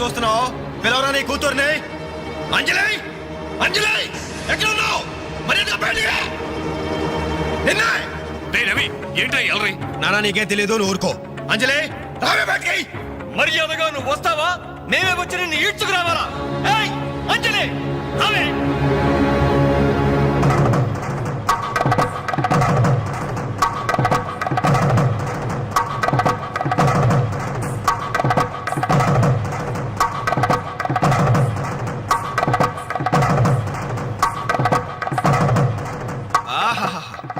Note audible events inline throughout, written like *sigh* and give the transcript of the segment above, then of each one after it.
చూస్తున్నావు? పిలవరా నీ కూతుర్ని? అంజలి! అంజలి! ఎక్కడ ఉన్నావు మరి బయటికి రా. నిన్నే! రే రవి ఏంట్రా ఈ అలరి? నానా నీకేం తెలియదు నువ్వు ఊరుకో. అంజలి రావే బయటికి! మర్యాదగా నువ్వు వస్తావా? మేమే వచ్చి నిన్ను ఈడ్చుకురావాలా? ఏయ్ అంజలి రావే!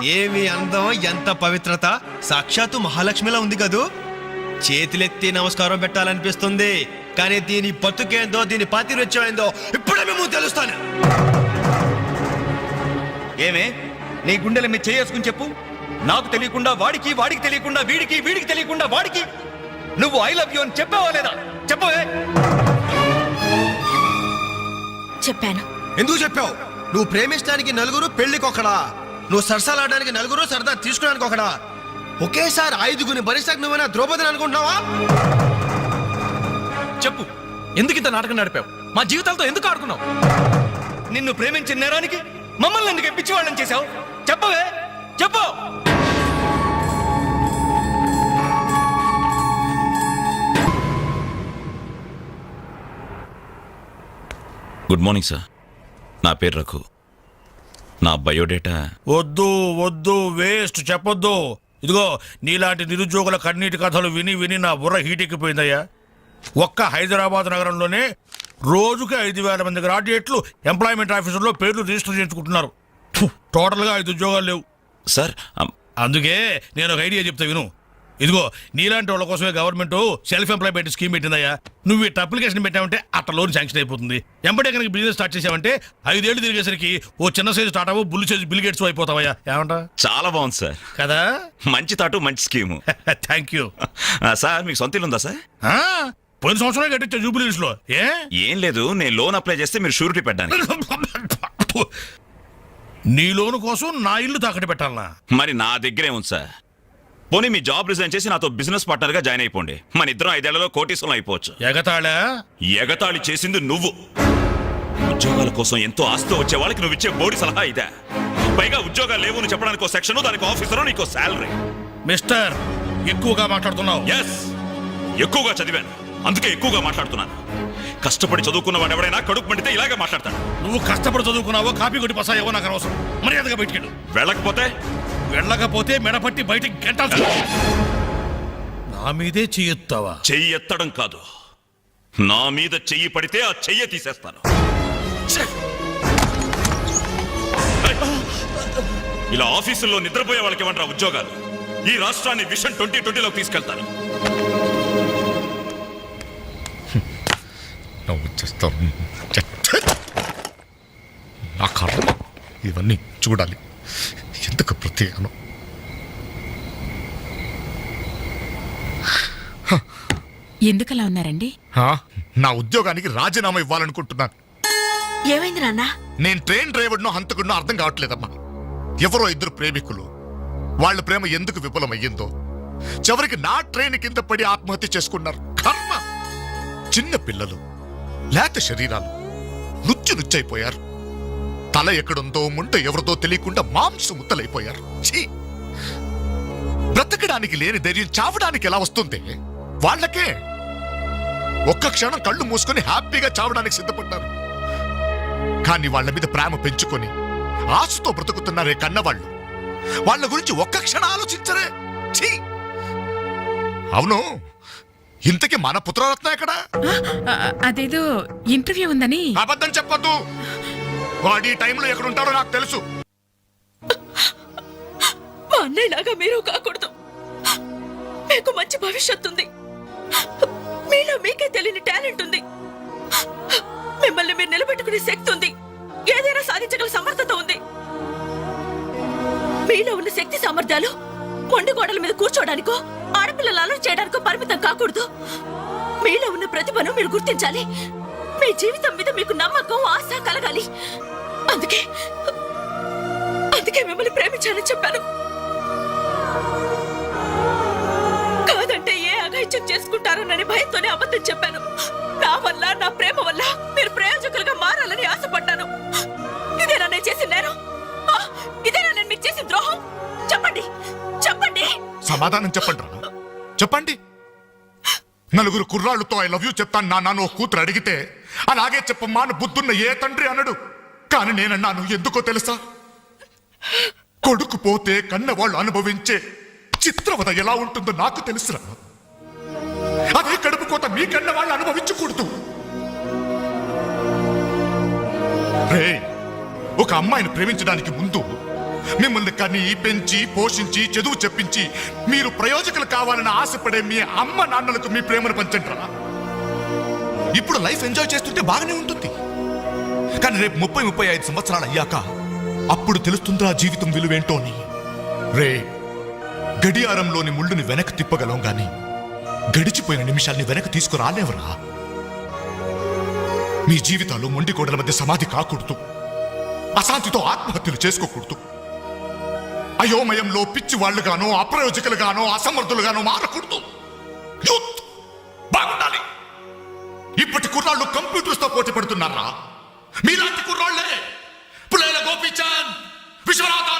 ఏమి అందం ఎంత పవిత్రత? సాక్షాత్తు మహాలక్ష్మిలా ఉంది కదూ? చేతులెత్తి నమస్కారం పెట్టాలనిపిస్తుంది. కానీ దీని బతుకేందో దీని పాతిరొచ్చేందో ఇప్పుడే మేము తెలుస్తాను. ఏమే? నీ గుండెల మీద చేసుకుని చెప్పు. నాకు తెలియకుండా వాడికి వాడికి తెలియకుండా వీడికి వీడికి తెలియకుండా వాడికి నువ్వు ఐ లవ్ యూ అని చెప్పావా లేదా? చెప్పవే. చెప్పాను. ఎందుకు చెప్పావు? నువ్వు ప్రేమించడానికి నలుగురు పెళ్ళికొకడా నువ్వు సరసాలాడడానికి నలుగురు సరదా తీసుకోవడానికి ఒకడా? ఒకేసారి ఐదుగురిని భరిస్తాక నువ్వైనా ద్రౌపదిని అనుకుంటున్నావా? చెప్పు ఎందుకు ఇంత నాటకం నడిపావు? మా జీవితాలతో ఎందుకు ఆడుకున్నావు? నిన్ను ప్రేమించిన నేరానికి మమ్మల్ని ఎందుకు ఎప్పించి వాళ్ళని చేశావు? చెప్పవే చెప్పు! Good morning sir. నా పేరు రఘు. నా బయోడేటా? వద్దు వద్దు వేస్ట్ చెప్పొద్దు. ఇదిగో నీలాంటి నిరుద్యోగుల కన్నీటి కథలు విని విని నా బుర్ర హీటెక్కిపోయిందయ్యా. ఒక్క హైదరాబాద్ నగరంలోనే రోజుకి ఐదు వేల మంది గ్రాడ్యుయేట్లు ఎంప్లాయ్మెంట్ ఆఫీసులో పేర్లు రిజిస్టర్ చేయించుకుంటున్నారు. టోటల్గా ఐదు ఉద్యోగాలు లేవు. సార్ అందుకే నేను ఒక ఐడియా చెప్తా విను. ఇదిగో నీలాంటి వాళ్ళ కోసమే గవర్నమెంట్ సెల్ఫ్ ఎంప్లాయ్మెంట్ స్కీమ్ పెట్టిందయ్యా. నువ్వు ఇట్ట అప్లికేషన్ పెట్టావంటే అట్ట లోన్ శాంక్షన్ అయిపోతుంది. ఎంబడే కనుక బిజినెస్ స్టార్ట్ చేసావంటే ఐదేళ్ళు తిరిగేసరికి ఓ చిన్న సైజు టాటా బుల్లి సైజు బిల్ గేట్స్ అయిపోతావయ్యా. ఏమంటా చాలా బాగుంది సార్. కదా? మంచి తాటు మంచి స్కీము థ్యాంక్ యూ సార్ మీకు సొంత ఇల్లు ఉందా సార్ పోయిన సంవత్సరం కట్టించా జూబిలీస్లో ఏ? ఏం లేదు నేను లోన్ అప్లై చేస్తే మీరు షూరిటీ పెట్టడానికి. *laughs* నీ లోను కోసం నా ఇల్లు తాకట్టు పెట్టాలనా? మరి నా దగ్గరే ఉంది సార్. పోనీ మీ జాబ్ రిజైన్ చేసి నాతో బిజినెస్ పార్ట్నర్గా జాయిన్ అయిపోండి. మన ఇద్దరం ఐదేళ్ళలో కోటీసులం అయిపోవచ్చు. ఎగతాళా? ఎగతాళి చేసింది నువ్వు. ఉద్యోగాల కోసం ఎంతో ఆస్తి వచ్చే వాళ్ళకి నువ్వు ఇచ్చే బోడి సలహా ఇదే. పైగా ఉద్యోగాలు లేవు అని చెప్పడానికి సెక్షన్ దానికి ఆఫీసరు నీకు శాలరీ. మిస్టర్ ఎక్కువగా మాట్లాడుతున్నావు. ఎస్ ఎక్కువగా చదివాను. అందుకే ఎక్కువగా మాట్లాడుతున్నాను. కష్టపడి చదువుకున్న వాడు ఎవడైనా కడుపు మండితే ఇలాగే మాట్లాడతాడు. నువ్వు కష్టపడి చదువుకున్నావో కాపీ కొట్టి పసాయేవో నాకు అనవసరం. మర్యాదగా బయటికెళ్ళు. వెళ్ళకపోతే వెళ్ళకపోతే మెడపట్టి బయటికి గంటాలు నా మీదే చేయెత్తావా చెయ్యి ఎత్తడం కాదు. నా మీద చెయ్యి పడితే ఆ చెయ్యి తీసేస్తాను! ఇలా ఆఫీసుల్లో నిద్రపోయే వాళ్ళకి ఏమంటారా ఉద్యోగాలు. ఈ రాష్ట్రాన్ని విషన్ ట్వంటీ ట్వంటీలోకి తీసుకెళ్తాను. నువ్వు చేస్తావు. నా కర్మ. ఇవన్నీ చూడాలి. ఎందుకు ప్రత్యేకను ఎందుకలా ఉన్నారండి నా ఉద్యోగానికి రాజీనామా ఇవ్వాలనుకుంటున్నాను ఏమైంది నాన్న నేను ట్రైన్ డ్రైవర్నో హంతకుడినో అర్థం కావట్లేదమ్మా ఎవరో ఇద్దరు ప్రేమికులు వాళ్ళ ప్రేమ ఎందుకు విఫలమయ్యిందో చివరికి నా ట్రైన్ కింద పడి ఆత్మహత్య చేసుకున్నారు కర్మ చిన్న పిల్లలు లేత శరీరాలు నుచ్చు నుచ్చైపోయారు తల ఎక్కడుందో ముంట ఎవరిదో తెలియకుండా మాంసు ముద్దలైపోయారు. ఛీ! బ్రతకడానికి లేని ధైర్యం చావడానికి ఎలా వస్తుంది? వాళ్ళకే! ఒక్క క్షణం కళ్ళు మూసుకొని హ్యాపీగా చావడానికి సిద్ధపడ్డారు. కానీ వాళ్ళ మీద ప్రేమ పెంచుకొని ఆశతో బ్రతుకుతున్నారే కన్నవాళ్ళు. వాళ్ళ గురించి ఒక్క క్షణం ఆలోచించరే! ఛీ! అవును ఇంతకీ మన పుత్రరత్న ఎక్కడా? అదేదో ఇంటర్వ్యూ ఉందని. అబద్ధం చెప్పొద్దు. వాడి టైంలో ఎక్కడ ఉంటాడో నాకు తెలుసు. మా అన్నయ్యలాగా మీరు కాకూడదు. మీకు మంచి భవిష్యత్తు ఉంది. మీలో మీకే తెలియని టాలెంట్ ఉంది. మిమ్మల్ని మీరు నిలబెట్టుకునే శక్తి ఉంది. ఏదైనా సాధించగల సమర్థత ఉంది. మీలో ఉన్న శక్తి సామర్థ్యాలు మొండి గోడల మీద కూర్చోడానికో ఆడపిల్లలు అలర్ట్ చేయడానికో పరిమితం కాకూడదు. మీలో ఉన్న ప్రతిభను మీరు గుర్తించాలి. మీ జీవితం మీద మీకు నమ్మకం ఆశ కలగాలి. అందుకే అందుకే మిమ్మల్ని ప్రేమించాలని చెప్పాను. కాదంటే ఏ అఘాయిత్యం చేసుకుంటారనని భయంతోనే అబద్ధం చెప్పాను. నా వల్ల నా ప్రేమ వల్ల మీరు ప్రయోజకులుగా మారాలని ఆశపడ్డాను. ఇదేనా నేను చేసిన నేరం. ఇదేనా నేను మీకు చేసిన ద్రోహం. చెప్పండి చెప్పండి. సమాధానం చెప్పండి రా చెప్పండి. నలుగురు కుర్రాళ్ళతో ఐ లవ్ యూ చెప్తాను నా నాన్న ఓ కూతురు అడిగితే అలాగే చెప్పమ్మా అని బుద్ధున్న ఏ తండ్రి అనడు. కానీ నేనన్నాను ఎందుకో తెలుసా? కొడుకు పోతే కన్నవాళ్ళు అనుభవించే చిత్రవద ఎలా ఉంటుందో నాకు తెలుసురా. అదే కడుపు కోత మీ కన్న వాళ్ళు అనుభవించకూడదు. రే ఒక అమ్మాయిని ప్రేమించడానికి ముందు మిమ్మల్ని కని పెంచి పోషించి చదువు చెప్పించి మీరు ప్రయోజకులు కావాలని ఆశపడే మీ అమ్మ నాన్నలకు మీ ప్రేమను పంచండి ఇప్పుడు లైఫ్ ఎంజాయ్ చేస్తుంటే బాగానే ఉంటుంది. కానీ రేపు ముప్పై ముప్పై ఐదు సంవత్సరాలు అయ్యాక అప్పుడు తెలుస్తుందా జీవితం విలువేంటో అని. రే గడియారంలోని ముళ్ళుని వెనక్కి తిప్పగలం గాని గడిచిపోయిన నిమిషాల్ని వెనక్కి తీసుకురాలేవరా? మీ జీవితాలు మొండికోడల మధ్య సమాధి కాకూడదు. అశాంతితో ఆత్మహత్యలు చేసుకోకూడదు. అయోమయంలో పిచ్చి వాళ్ళుగానో అప్రయోజకులుగానో అసమర్థులుగానో మారకూడదు. యూత్ బాగుండాలి. ఇప్పటి కుర్రాళ్ళు కంప్యూటర్స్తో పోటీ పడుతున్నారా మీలాంటి కుర్రాళ్ళే. పులేల గోపీచంద్ విశ్వనాథ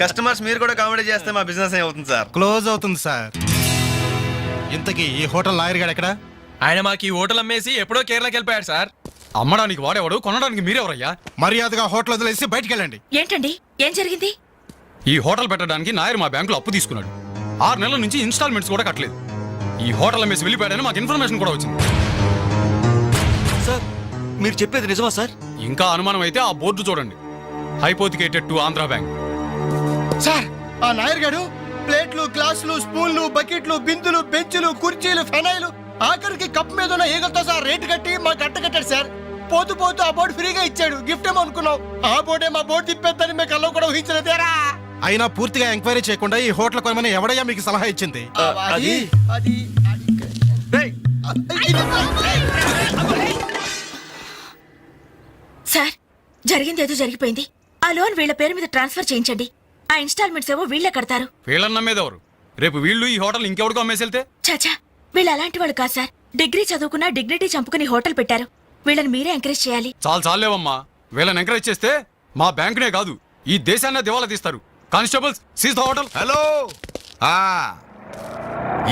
కస్టమర్స్ మీరు కూడా కామెడీ చేస్తే మా బిజినెస్ అవుతుంది సార్ క్లోజ్ అవుతుంది సార్ ఇంతకీ ఈ హోటల్ లాయర్ గారు ఎక్కడ? ఆయన మాకు ఈ హోటల్ అమ్మేసి ఎప్పుడో కేరళకి వెళ్ళిపోయాడు సార్ అమ్మడానికి వాడేవాడు కొనడానికి మీరెవరయ్యా? మర్యాదగా హోటల్ వదిలేసి బయటికి వెళ్ళండి. ఏంటండి? ఏం జరిగింది? ఈ హోటల్ పెట్టడానికి నాయర్ మా బ్యాంకులో అప్పు తీసుకున్నాడు. ఆరు నెలల నుంచి ఇన్స్టాల్మెంట్స్ కూడా కట్టలేదు. ఈ హోటల్ అమ్మేసి వెళ్ళిపోయాడని మాకు ఇన్ఫర్మేషన్ కూడా వచ్చింది. సార్ మీరు చెప్పేది నిజమా సార్ ఇంకా అనుమానం అయితే ఆ బోర్డు చూడండి. Hypothecated to Andhra bank sir ఆ నాయర్ గారు ప్లేట్లు గ్లాసులు స్పూన్లు బకెట్లు బిందులు బెంచులు కుర్చీలు ఫెనైలు ఆఖరికి కప్ మీద ఉన్న ఈగలతో సార్ రేటు కట్టి మాకు కట్ట కట్టాడు సార్. పోతూ పోతూ ఆ బోర్డు ఫ్రీగా ఇచ్చాడు. గిఫ్ట్ ఏమో అనుకున్నాం. ఆ బోర్డే మా బోర్డు తిప్పేద్దని మీకు అల్లం కూడా ఊహించలేదేరా. అయినా పూర్తిగా ఎంక్వైరీ చేయకుండా ఈ హోటల్ కొనమని ఎవడయ్యా మీకు సలహా ఇచ్చింది? అది అది. సార్ జరిగింది ఏదో జరిగిపోయింది. ఆ లోన్ వీళ్ళ పేరు మీద ట్రాన్స్ఫర్ చేయించండి. ఆ ఇన్స్టాల్మెంట్స్ ఏమో వీళ్ళే కడతారు. వీళ్ళని నమ్మేదెవరు? రేపు వీళ్ళు ఈ హోటల్ ఇంకెవరికో అమ్మేసి వెళ్తే చాచా వీళ్ళు అలాంటి వాళ్ళు కాదు సార్. డిగ్రీ చదువుకున్నా డిగ్నిటీ చంపుకుని హోటల్ పెట్టారు. వీళ్ళని మీరే ఎంకరేజ్ చేయాలి. చాలు చాలేవమ్మా వీళ్ళని ఎంకరేజ్ చేస్తే మా బ్యాంకునే కాదు ఈ దేశాన్నే దివాలా తీస్తారు. Constables seize the hotel. Hello! ఆ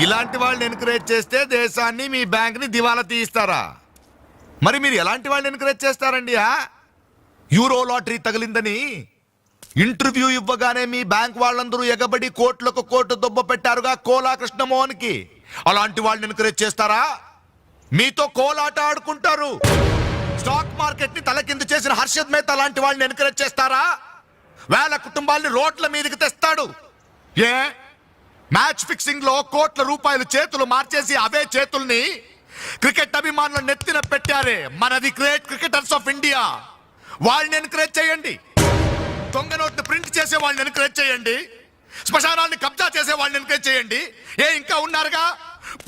ఇలాంటి వాళ్ళని ఎంకరేజ్ చేస్తే దేశాన్ని మీ బ్యాంక్ని దివాలా తీయిస్తారా? మరి మీరు ఎలాంటి వాళ్ళని ఎంకరేజ్ చేస్తారండి ఆ? యూరో లాటరీ తగిలిందని ఇంటర్వ్యూ ఇవ్వగానే మీ బ్యాంక్ వాళ్ళందరూ ఎగబడి కోట్లకు కోట్లు దుబ్బ పెట్టారుగా కోలా కృష్ణమోహన్కి అలాంటి వాళ్ళని ఎంకరేజ్ చేస్తారా? మీతో కోలాట ఆడుకుంటారు. స్టాక్ మార్కెట్ని తలకిందు చేసిన హర్షద్ మేత లాంటి వాళ్ళని ఎంకరేజ్ చేస్తారా? వేల కుటుంబాల్ని రోడ్ల మీదకి తెస్తాడు. ఏ? మ్యాచ్ ఫిక్సింగ్లో కోట్ల రూపాయలు చేతులు మార్చేసి అవే చేతుల్ని క్రికెట్ అభిమానులు నెత్తిన పెట్టారే. మనది గ్రేట్ క్రికెటర్స్ ఆఫ్ ఇండియా. వాళ్ళని ఎంకరేజ్ చేయండి. దొంగ నోట్ని ప్రింట్ చేసే వాళ్ళని ఎంకరేజ్ చేయండి. శ్మశానాన్ని కబ్జా చేసే వాళ్ళని ఎంకరేజ్ చేయండి. ఏ ఇంకా ఉన్నారుగా?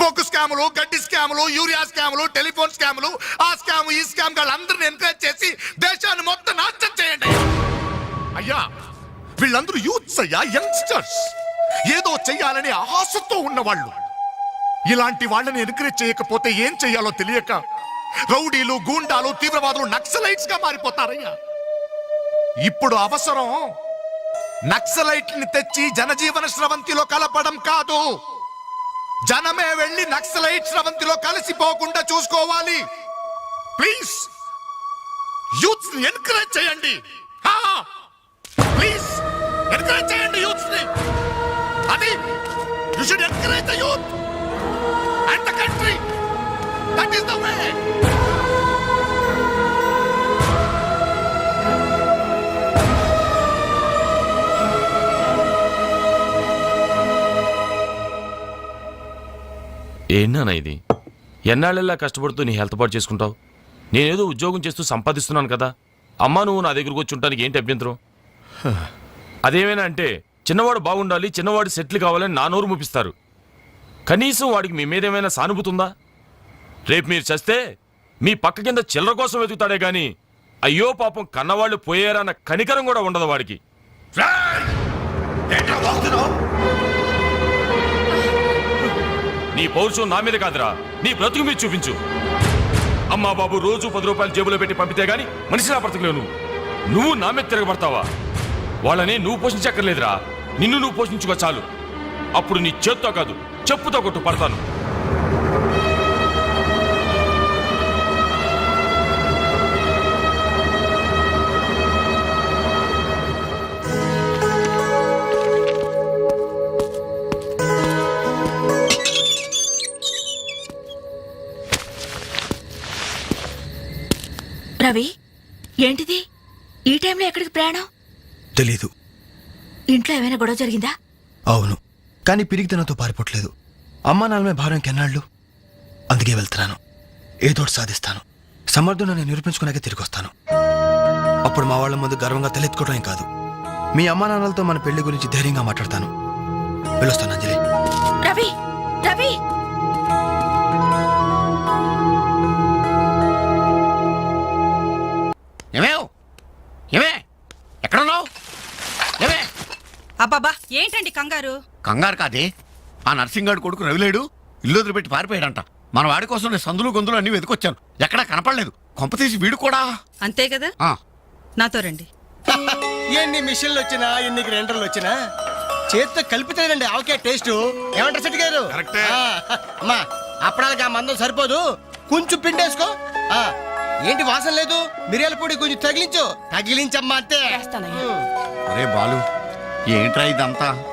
పొక్కు స్కాములు గడ్డి స్కాములు యూరియా స్కాములు టెలిఫోన్ స్కాములు ఆ స్కామ్ ఈ స్కామ్ వాళ్ళందరిని ఎంకరేజ్ చేసి దేశాన్ని మొత్తం నాశనం చేయండి. అయ్యా వీళ్ళందరూ యూత్స్ అయ్యా యంగ్స్టర్స్ ఏదో చెయ్యాలని ఆశతో ఉన్నవాళ్ళు. ఇలాంటి వాళ్ళని ఎంకరేజ్ చేయకపోతే ఏం చెయ్యాలో తెలియక రౌడీలు గూండాలు తీవ్రవాదులు నక్సలైట్స్గా మారిపోతారయ్యా. ఇప్పుడు అవసరం నక్సలైట్ని తెచ్చి జనజీవన స్రవంతిలో కలపడం కాదు. జనమే వెళ్ళి నక్సలైట్ స్రవంతిలో కలిసిపోకుండా చూసుకోవాలి. ప్లీజ్ యూత్ ఎన్కరేజ్ చేయండి. ప్లీజ్ ఎన్కరేజ్ చేయండి యూత్ని అది you should encourage the youth and the country that is the way ఏంటన్నా ఇది? ఎన్నాళ్ళెల్లా కష్టపడుతూ నీ హెల్త్ పాటు చేసుకుంటావు? నేనేదో ఉద్యోగం చేస్తూ సంపాదిస్తున్నాను కదా. అమ్మా నువ్వు నా దగ్గరకు వచ్చి ఉండటానికి ఏంటి అభ్యంతరం? అదేమైనా అంటే చిన్నవాడు బాగుండాలి చిన్నవాడు సెటిల్ కావాలని నా నోరు ముపిస్తారు. కనీసం వాడికి మీ మీద ఏమైనా సానుభూతి ఉందా రేపు మీరు చస్తే మీ పక్క కింద చిల్లర కోసం వెతుకుతాడే గాని అయ్యో పాపం కన్నవాళ్ళు పోయారన్న కనికరం కూడా ఉండదు వాడికి. నీ పౌరుషం నా మీద కాదురా. నీ బ్రతుకు మీద చూపించు. అమ్మా బాబు రోజు పది రూపాయలు జేబులో పెట్టి పంపితే గాని మనిషిలా బ్రతకలేవు నువ్వు. నువ్వు నా మీద తిరగబడతావా? వాళ్ళని నువ్వు పోషించక్కర్లేదురా. నిన్ను నువ్వు పోషించుకో చాలు. అప్పుడు నీ చేత్తో కాదు చెప్పుతో కొట్టు పడతాను. రవి ఏంటిది? ఈ టైంలో ఎక్కడికి ప్రయాణం? తెలీదు. ఇంట్లో ఏమైనా గొడవ జరిగిందా? అవును. కానీ పిరిగితనంతో పారిపోవట్లేదు. అమ్మా నాన్నమే భారం కెన్నాళ్ళు అందుకే వెళ్తున్నాను. ఏదో ఒకటి సాధిస్తాను. సమర్థుడు నేను నిరూపించుకున్నాకే తిరిగి వస్తాను అప్పుడు మా వాళ్ళ ముందు గర్వంగా తలెత్తుకోవడం కాదు. మీ అమ్మా నాన్నలతో మన పెళ్ళి గురించి ధైర్యంగా మాట్లాడతాను. వెళ్ళొస్తాను అంజలి. రవి! రవి! కంగారు. కంగారు కాదే. ఆ నర్సింగాడు కొడుకు రవిలేడు ఇల్లు వదిలిపెట్టి పారిపోయాడంట. మన వాడి కోసం నేను సందులు గొంతులు అన్ని వెతికొచ్చాను. ఎక్కడా కనపడలేదు. కొంపతీసి వీడు కూడా. అంతే కదా? ఆ, నాతో రండి. ఎన్ని మిషన్లు వచ్చినా ఎన్ని గ్రైండర్లు వచ్చినా చేతితో కలిపితేనండి ఆవకే టేస్ట్. ఏమంటారు సెట్ గారు? కరెక్టే. ఆ, అమ్మా అప్పడానికి ఆ మందం సరిపోదు. కొంచెం పిండేసుకో. ఆ, ఏంటి వాసన లేదు? మిరియాల పొడి కొంచెం తగిలించు. తగిలించమ్మా అంతే. అరే బాలు ఏంట్రా ఇదంతా?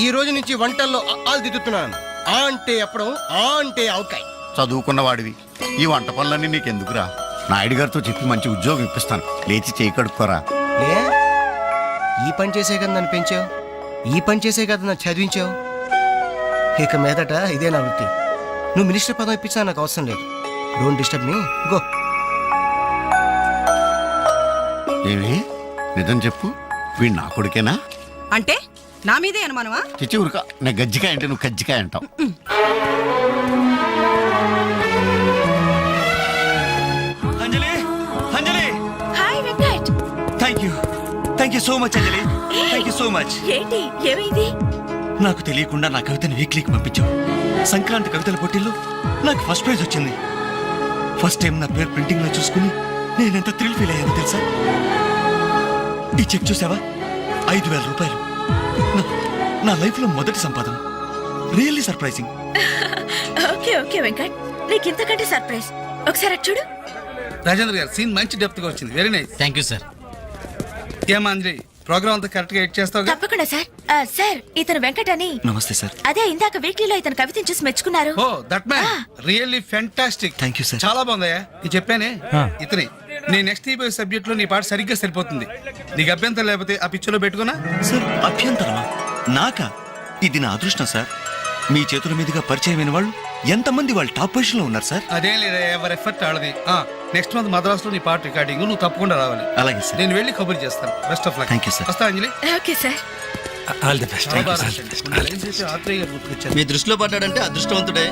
ఈ రోజు నుంచి వంటల్లో ఆలు దిద్దుతున్నాను ఆ అంటే అప్పడం ఆ అంటే ఆవకాయ. చదువుకున్న వాడివి ఈ వంట పనులన్నీ నీకెందుకురా? నాయుడు గారితో చెప్పి మంచి ఉద్యోగం ఇప్పిస్తాను. లేచి చేయి కడుక్కోరా. ఏ? ఈ పని చేసే కదా నన్ను పెంచావు? ఈ పని చేసే కదా నన్ను చదివించావు? ఇక మీదట ఇదే నా వృత్తి. నువ్వు మినిస్టర్ పదం ఇప్పించా నాకు అవసరం లేదు. డోంట్ డిస్టర్బ్ మీ గో ఏమి? నిజం చెప్పు. వీడు నా కొడుకేనా? అంటే? నా మీదే అనుమానమా? చిచ్చి ఊరుక. నేను గజ్జికాయ అంటే నువ్వు కజ్జికాయ అంటావు. Anjali Anjali. Hi Venkat thank you thank you so much Anjali. Thank you so much ఏంటి? ఏమైంది? నాకు తెలియకుండా నా కవితను వీక్లీకి పంపించావు. సంక్రాంతి కవితల పోటీల్లో నాకు ఫస్ట్ ప్రైజ్ వచ్చింది. ఫస్ట్ టైం నా పేరు ప్రింటింగ్లో చూసుకుని నేనెంత థ్రిల్ ఫీల్ అయ్యాను తెలుసా? ఈ చెక్ చూసావా? ఐదు వేల రూపాయలు. నా- నా లైఫ్లో మొదటి సంపాదన. Really surprising okay okay Venkat. నీకు ఇంతకంటే సర్ప్రైజ్ ఒకసారి అటు చూడు. రాజేంద్ర గారు సీన్ మంచి డెప్త్గా వచ్చింది. Very nice thank you sir ఏమా అంజలి ప్రోగ్రామ్ అంతా కరెక్ట్గా ఎడ్ చేస్తావు తప్పకుండా సార్ ఆ, సార్ ఇతను వెంకట్ అని. నమస్తే సార్ అదే ఇందాక వీక్లీలో ఇతను కవితను చూసి మెచ్చుకున్నారు. ఓ that man really fantastic Thank you, sir. చాలా బాగుందయ్యా. చెప్పానే ఇతని నీ నెక్స్ట్ ఈబీ సబ్జెక్ట్లో నీ పాట సరిగ్గా సరిపోతుంది. నీకు అభ్యంతరం లేకపోతే ఆ పిక్చర్లో పెట్టుకున్నా? సార్ అభ్యంతరమా? నాకా? ఇది నా అదృష్టం సార్. మీ చేతుల మీదుగా పరిచయమైన వాళ్ళు ఎంతమంది వాళ్ళు టాప్ పొజిషన్లో ఉన్నారు సార్? అదేం లేదా ఎవరి ఎఫర్ట్ ఆడది నెక్స్ట్ మంత్ మద్రాస్లో నీ పాట రికార్డింగ్ నువ్వు తప్పకుండా రావాలి. అలాగే సార్. నేను వెళ్ళి కబుర్ చేస్తాను. Best of luck Thank you, sir. వస్తా Anjali? Okay sir. All the best. మీ దృష్టిలో పడ్డాడంటే అదృష్టవంతుడే.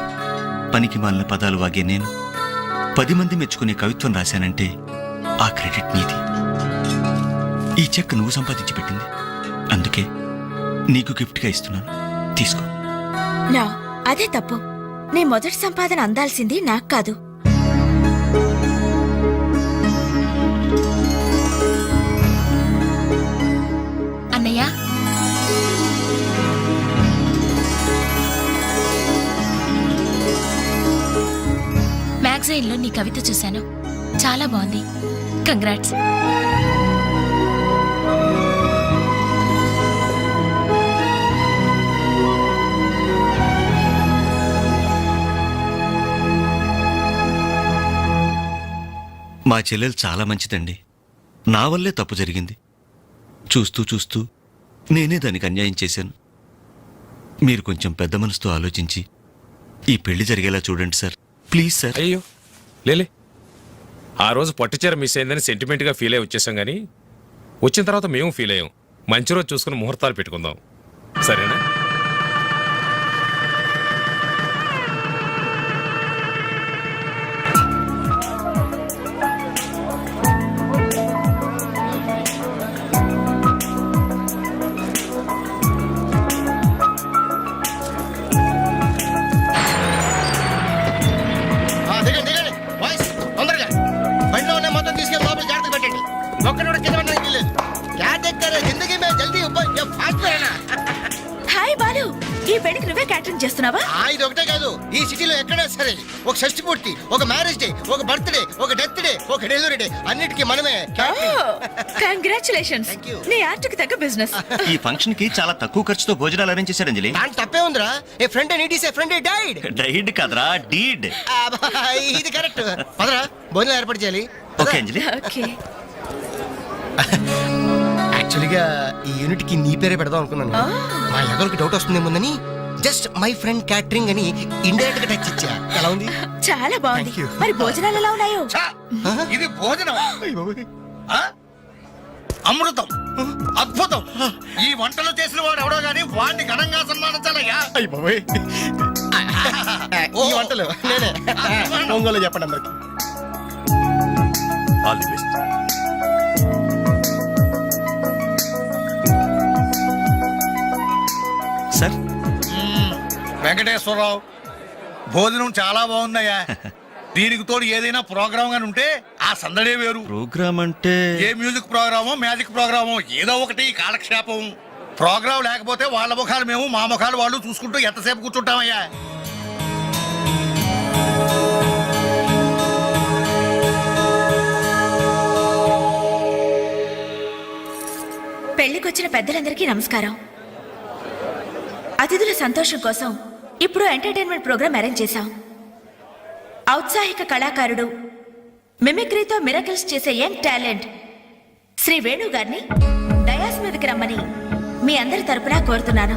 పనికి మాలిన పదాలు వాగే నేను. పది మంది మెచ్చుకునే కవిత్వం రాశానంటే ఆ క్రెడిట్ నీది. ఈ చెక్ నువ్వు సంపాదించి పెట్టింది. అందుకే నీకు గిఫ్ట్గా ఇస్తున్నాను. తీసుకో. నా అదే తప్పు. నీ మొదటి సంపాదన అందాల్సింది నాకు కాదు. అన్నయ్య? మ్యాగజైన్లో నీ కవిత చూశాను. చాలా బాగుంది. కంగ్రాట్స్ మా చెల్లెలు చాలా మంచిదండి. నా వల్లే తప్పు జరిగింది. చూస్తూ చూస్తూ నేనే దానికి అన్యాయం చేశాను. మీరు కొంచెం పెద్ద మనసుతో ఆలోచించి ఈ పెళ్ళి జరిగేలా చూడండి సార్. Please sir. అయ్యో లేలే. ఆ రోజు పట్టుచీర మిస్ అయిందని సెంటిమెంట్గా ఫీల్ అయ్యి వచ్చేసాం కానీ వచ్చిన తర్వాత మేము ఫీల్ అయ్యాం. మంచి రోజు చూసుకుని ముహూర్తాలు పెట్టుకుందాం. సరేనా? పెళ్ళికి నువ్వే క్యాటరింగ్ చేస్తున్నావా? ఆ ఇది ఒకటే కాదు. ఈ సిటీలో ఎక్కడా సరే. ఒక షష్టి పూర్తి ఒక మ్యారేజ్ డే ఒక బర్త్డే ఒక డెత్ డే ఒక డెలివరీ డే అన్నిటికీ మనమే catering. Congratulations Thank you. నీ ఆర్ట్కి తగ్గ బిజినెస్ ఈ ఫంక్షన్కి చాలా తక్కువ ఖర్చుతో భోజనాలు అరేంజ్ చేశారు అంజలి. దాని తప్పే ఉందిరా a friend need is a friend indeed indeed కదరా డీడ్ ఇది కరెక్ట్ పదరా భోజనం ఏర్పాటు చేయాలి. ఓకే అంజలి. ఓకే. యాక్చువల్గా ఈ యూనిట్కి నీ పేరే పెడదాం అనుకున్నాను. మా ఎవరికి డౌట్ వస్తుందేమోనని జస్ట్ మై ఫ్రెండ్ క్యాటరింగ్ అని ఇండైరెక్ట్గా టచ్ ఇచ్చా. ఎలా ఉంది? చాలా బాగుంది. మరి భోజనాలు ఎలా ఉన్నాయో? ఇది భోజనం? అమృతం. అద్భుతం. ఈ వంటలు చేసిన వాడు ఎవడో గాని వాడిని ఘనంగా సన్మానించాలయ్యా. ఈ వంటలు నేనే. ఒంగోలు చెప్పండి అందరికి. ఆల్ ది బెస్ట్ వెంకటేశ్వరరావు భోజనం చాలా బాగుందయ్యా. *laughs* దీనికి తోడు ఏదైనా ప్రోగ్రామ్ గాని ఉంటే ఆ సందడే వేరు. ప్రోగ్రామ్ అంటే? ఏ మ్యూజిక్ ప్రోగ్రామో మ్యాజిక్ ప్రోగ్రామో ఏదో ఒకటి కాలక్షేపం. ప్రోగ్రామ్ లేకపోతే వాళ్ళ ముఖాలు మేము మా ముఖాలు వాళ్ళు చూసుకుంటూ ఎంతసేపు కూర్చుంటామయ్యా. పెళ్ళికొచ్చిన పెద్దలందరికీ నమస్కారం. అతిథుల సంతోషం కోసం ఇప్పుడు ఎంటర్టైన్మెంట్ ప్రోగ్రామ్ అరేంజ్ చేశాం. ఔత్సాహిక కళాకారుడు మిమిక్రీతో మిరకిల్స్ చేసే యంగ్ టాలెంట్ శ్రీ వేణు గారిని డయాస్ మీదకి రమ్మని మీ అందరి తరపున కోరుతున్నాను.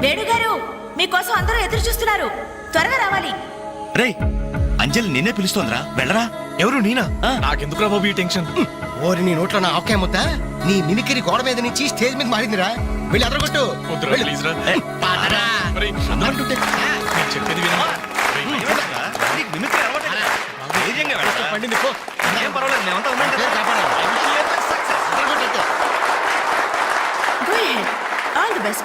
వేణుగారు మీకోసం అందరూ ఎదురు చూస్తున్నారు. త్వరగా రావాలి. రే అంజలి నిన్నే పిలుస్తోందిరా. వెళ్ళరా. ఎవరు నేనా? ఆ. నాకెందుకు బాబు ఈ టెన్షన్? ఓరి నీ నోట్లో నా ఆవకాయ ముద్ద? నీ మిమిక్రీ గోడ మీద నుంచి స్టేజ్ మీద మారిందిరా. వెళ్ళి అదరగొట్టు. వద్దురా, ప్లీజ్ రా. ఏ, పదరా. ఒరేయ్, అంటుంటే నేను చెప్పేది వెళ్ళరా? పండింది పో. ఏం పర్వాలేదు మేమంతా ఉన్నాం కదా. పేరు కాపాడాలి. అదరగొట్టు అంతే. Go ahead all the best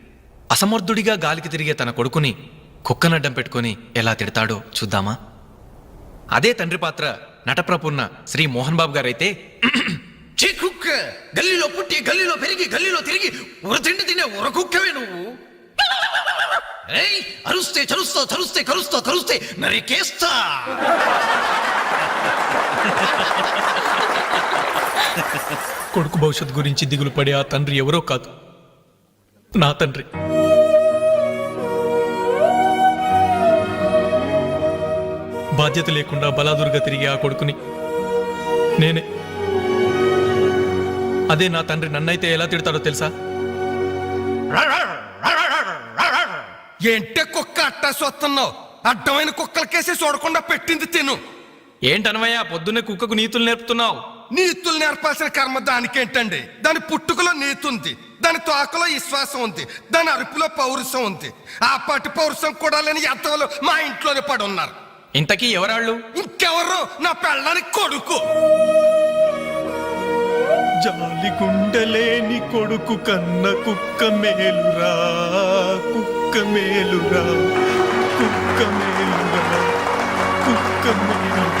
అసమర్థుడిగా గాలికి తిరిగే తన కొడుకుని కుక్కనడ్డం పెట్టుకొని ఎలా తిడతాడో చూద్దామా? అదే తండ్రి పాత్ర నటప్రపున్న శ్రీ మోహన్ బాబు గారైతే *clears throat* "ఛీ కుక్క! గల్లీలో పుట్టి గల్లీలో పెరిగి గల్లీలో తిరిగి ఉరతిండి తినే ఉరకుక్కవే నువ్వు. ఏయ్ అరుస్తే చరుస్తా చరుస్తే కరుస్తా కరుస్తే నరికేస్తా కొడుకు భవిష్యత్తు గురించి దిగులు పడే ఆ తండ్రి ఎవరో కాదు నా తండ్రి. బాధ్యత లేకుండా బలాదురుగా తిరిగే ఆ కొడుకుని నేనే. అదే నా తండ్రి నన్నైతే ఎలా తిడతాడో తెలుసా? ఏంటే కుక్క అట్టా సొస్తున్నావు అడ్డమైన కుక్కలకేసి చూడకుండా పెట్టింది తిను. ఏంటనవయ్య పొద్దున్నే కుక్కకు నీతులు నేర్పుతున్నావు? నీతులు నేర్పాల్సిన కర్మ దానికేంటండి? దాని పుట్టుకలో నీతి ఉంది దాని తోకలో విశ్వాసం ఉంది దాని అరుపులో పౌరుషం ఉంది. ఆ పాటి పౌరుషం కూడా లేని ఎంతలో మా ఇంట్లోనే పడి ఉన్నారు ఇంతకీ ఎవరాళ్ళు? ఇంకెవరు? నా పెళ్ళానికి కొడుకు. జాలి గుండెలేని కొడుకు కన్న కుక్క మేలురా కుక్క మేలురా కుక్క మేలురా కుక్క మేలురా.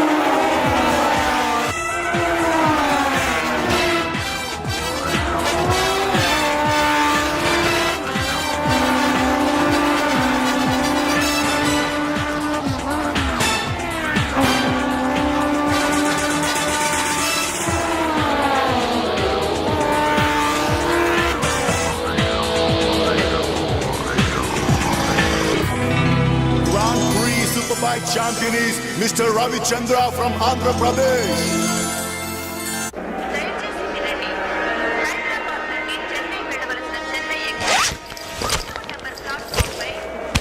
Chandra from Andhra Pradesh.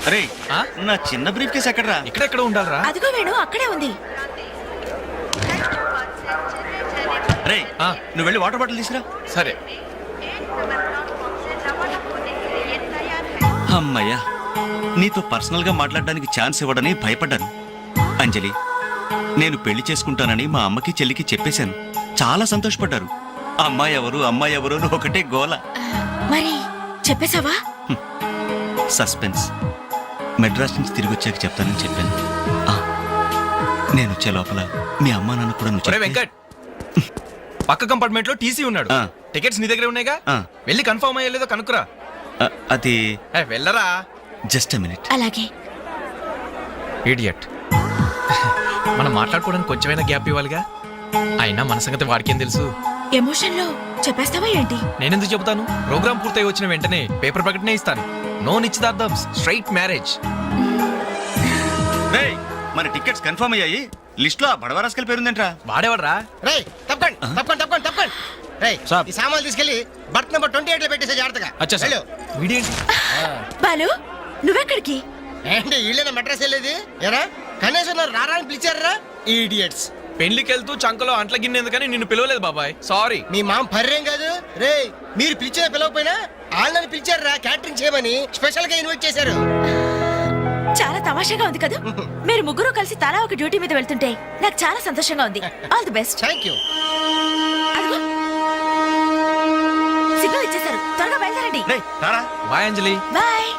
అరే నా చిన్న బ్రీఫ్ కేసు ఎక్కడరా? ఇక్కడెక్కడ ఉండాలరా? అదిగో వేణు అక్కడే ఉంది. రే నువ్వు వెళ్ళి వాటర్ బాటిల్ తీసుకురా. సరే. అమ్మయ్యా నీతో పర్సనల్గా మాట్లాడడానికి ఛాన్స్ ఇవ్వడని భయపడ్డాను. అంజలి నేను పెళ్ళి చేసుకుంటానని మా అమ్మకి చెల్లికి చెప్పేశాను. చాలా సంతోషపడ్డారు. అమ్మాయి ఎవరు అమ్మాయి ఎవరు అని ఒకటే గోల. మరి చెప్పేశావా? సస్పెన్స్. మెడ్రాస్ నుంచి తిరిగి వచ్చాక చెప్తానని చెప్పాను. ఆ, నేను వచ్చే లోపల మీ అమ్మా నాన్న కూడా నువ్వు ఒరే చెప్తే- వెంకట్! పక్క కంపార్ట్మెంట్లో టీసీ ఉన్నాడు. ఆ. టికెట్స్ నీ దగ్గర ఉన్నాయిగా? ఆ. వెళ్ళి కన్ఫర్మ్ అయ్యలేదో కనుక్కురా. ఆ, అది ఏ, వెళ్ళరా? Just minute. అలాగే. ఇడియట్. మనం మాట్లాడుకోవడానికి కొంచెమైనా గ్యాప్ ఇవ్వాలిగా? అయినా మన సంగతి వాడికేం తెలుసు? ఎమోషన్లో చెప్పేస్తావా ఏంటి? నేనెందుకు చెబుతాను? ప్రోగ్రామ్ పూర్తయి వచ్చిన వెంటనే పేపర్ ప్రకటనే ఇస్తాను. నో నిశ్చితార్థం స్ట్రైట్ మ్యారేజ్. రేయ్ మన టికెట్స్ కన్ఫర్మ్ అయ్యాయి? లిస్ట్లో ఆ బడవరాస్కల్ పేరుందేంట్రా? వాడేవాడ్రా? రే తప్పకండి తప్పకండి తప్పకండి తప్పకండి. రే ఈ సామాన్లు తీసుకెళ్ళి బర్త్ నెంబర్ ట్వంటీ ఎయిట్లో పెట్టేసే జాగ్రత్తగా. అచ్చా సార్. వెళ్ళు. వీడేంటి? బాలు నువ్వెక్కడికి? ఏంటి వీళ్ళైనా మెడ్రస్ వెళ్ళేది? ఎరా కనీసం నన్ను రారా అని పిలిచారా? ఈడియట్స్ పెళ్ళికి వెళ్తూ చంకలో అంట్ల గిన్నె ఎందుకని నిన్ను పిలవలేదు బాబాయ్. సారీ మీ మామ పర్రేం కాదు. రే మీరు పిలిచిన పిలవకపోయినా వాళ్ళని పిలిచారా క్యాటరింగ్ చేయమని స్పెషల్గా ఇన్వైట్ చేశారు. చాలా తమాషాగా ఉంది కదా? *laughs* మీరు ముగ్గురు కలిసి తలా ఒక డ్యూటీ మీద వెళ్తుంటే నాకు చాలా సంతోషంగా ఉంది. All the best thank you signal ఇచ్చేశారు. త్వరగా బయలుదేరండి. రేయ్ రారా? Bye Anjali bye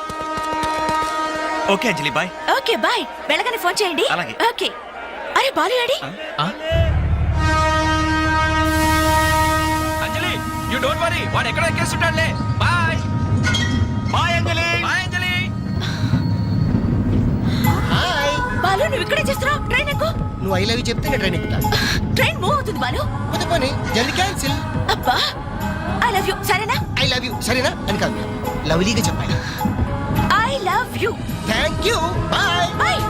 okay Anjali bye. Okay bye. వెళ్ళగానే ఫోన్ చేయండి. అలాగే. ఓకే. అరే బాలు ఏడి అంజలి యూ డోంట్ వరీ వాడు ఎక్కడ ఎక్కేస్తుంటాడులే. Bye. Bye Anjali. Bye Anjali. Hi. Balu నువ్వు ఇక్కడే చేస్తున్నావు? ట్రైన్ ఎక్కు. నువ్వు ఐ లవ్ చెప్తే నేను ట్రైన్ ఎక్కుతా. ట్రైన్ మూవ్ అవుతుంది బాలు. కొత్త పని. జల్ది క్యాన్సిల్. అబ్బా ఐ లవ్ యూ సరేనా? I love you. సరేనా? అని కాదు. లవ్లీగా చెప్పాలి. Love you thank you bye bye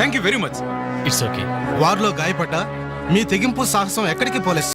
thank you very much it's okay వారిలో గాయపడ్డ మీ తెగింపు సాహసం ఎక్కడికి పోలేదు.